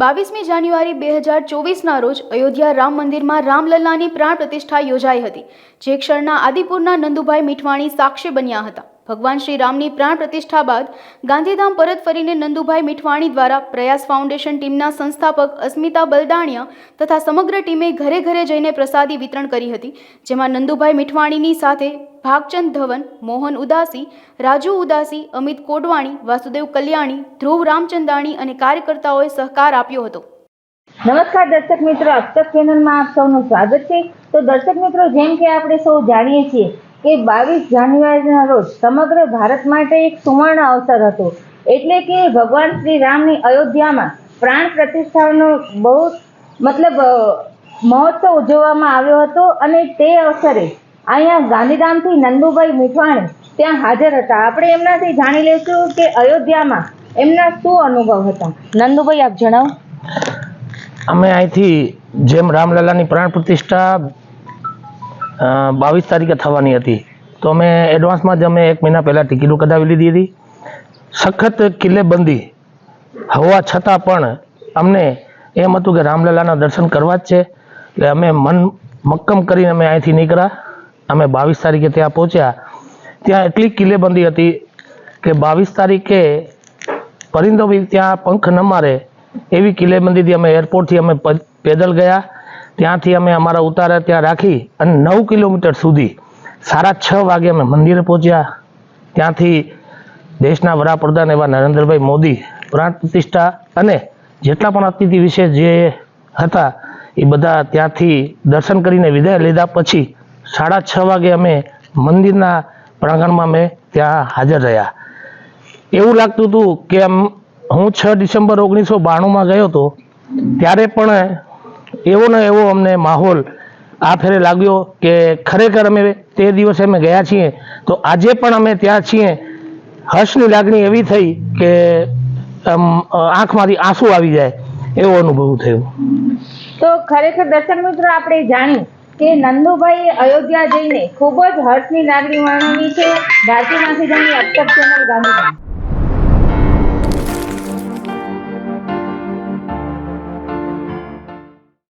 બાવીસમી જાન્યુઆરી બે હજાર ચોવીસના રોજ અયોધ્યા રામ મંદિરમાં રામલલ્લાની પ્રાણ પ્રતિષ્ઠા યોજાઈ હતી. જે ક્ષણના આદિપુરના નંદુભાઈ મીઠવાણી સાક્ષી બન્યા હતા. ભગવાન શ્રી રામની પ્રાણ પ્રતિષ્ઠા બાદ ગાંધીધામ પરત ફરીને નંદુભાઈ મીઠવાણી દ્વારા પ્રયાસ ફાઉન્ડેશન ટીમના સંસ્થાપક અસ્મિતા બલદાણિયા તથા સમગ્ર ટીમે ઘરે ઘરે જઈને પ્રસાદી વિતરણ કરી હતી, જેમાં નંદુભાઈ મીઠવાણીની સાથે ભાગચંદ ધવન, મોહન ઉદાસી, રાજુ ઉદાસી, અમિત કોડવાણી, વાસુદેવ કલ્યાણી, ધ્રુવ રામચંદાણી અને કાર્યકર્તાઓએ સહકાર આપ્યો હતો. નમસ્કાર દર્શક મિત્રો અબતક ચેનલમાં આપ સૌનું સ્વાગત છે. તો દર્શક મિત્રો, જેમ કે આપણે સૌ જાણીએ છીએ કે બાવીસ જાન્યુઆરીના રોજ સમગ્ર ભારત માટે એક સુવર્ણ અવસર હતો. એટલે કે ભગવાન શ્રી રામની અયોધ્યામાં પ્રાણ પ્રતિષ્ઠાનો બહુ મતલબ મહોત્સવ ઉજવવામાં આવ્યો હતો અને તે અવસરે અહીંયા ગાંધીધામથી નંદુભાઈ મીઠવાણી ત્યાં હાજર હતા. આપણે એમનાથી જાણી લઈશું કે અયોધ્યામાં એમના શું અનુભવ હતા. નંદુભાઈ, આપ જણાવો. અમે અહીંથી જેમ રામલલાની પ્રાણ પ્રતિષ્ઠા બાવીસ તારીખે થવાની હતી. તો અમે એડવાન્સમાં જ અમે એક મહિના પહેલાં ટિકિટો કઢાવી લીધી હતી. સખત કિલ્લેબંધી. હોવા છતાં પણ અમને એમ હતું કે રામલલાના દર્શન કરવા જ છે. એટલે અમે મન મક્કમ કરીને અમે અહીંથી નીકળ્યા. અમે બાવીસ તારીખે ત્યાં પહોંચ્યા. ત્યાં એટલી કિલ્લેબંધી હતી કે બાવીસ તારીખે પરિંદો બી ત્યાં પંખ ન મારે એવી કિલ્લેબંધીથી અમે એરપોર્ટથી અમે પેદલ ગયા. ત્યાંથી અમે અમારા ઉતારા ત્યાં રાખી અને નવ કિલોમીટર સુધી સાડા છ વાગે અમે મંદિરે પહોંચ્યા. ત્યાંથી દેશના વડાપ્રધાન એવા નરેન્દ્રભાઈ મોદી, પ્રાણ પ્રતિષ્ઠા અને જેટલા પણ અતિથિ વિશે જે હતા, એ બધા ત્યાંથી દર્શન કરીને વિદાય લીધા પછી સાડા છ વાગે અમે મંદિરના પ્રાંગણમાં અમે ત્યાં હાજર રહ્યા. એવું લાગતું હતું કે આમ હું છ ડિસેમ્બર ઓગણીસો બાણુંમાં ગયો હતો, ત્યારે પણ એવો ને એવો અમને માહોલ આ ફેરે લાગ્યો કે ખરેખર અમે તે દિવસે અમે ગયા છીએ. તો આજે પણ અમે ત્યાં છીએ. હર્ષની લાગણી એવી થઈ કે આંખમાંથી આંસુ આવી જાય એવો અનુભવ થયો. તો ખરેખર દર્શક મિત્રો, આપણે જાણ્યું કે નંદુભાઈ અયોધ્યા જઈને ખૂબ જ હર્ષની લાગણી વર્ણવી છે. ભારતીય માસી જાણી અક્ષર ચેનલ ગાંધીધામ.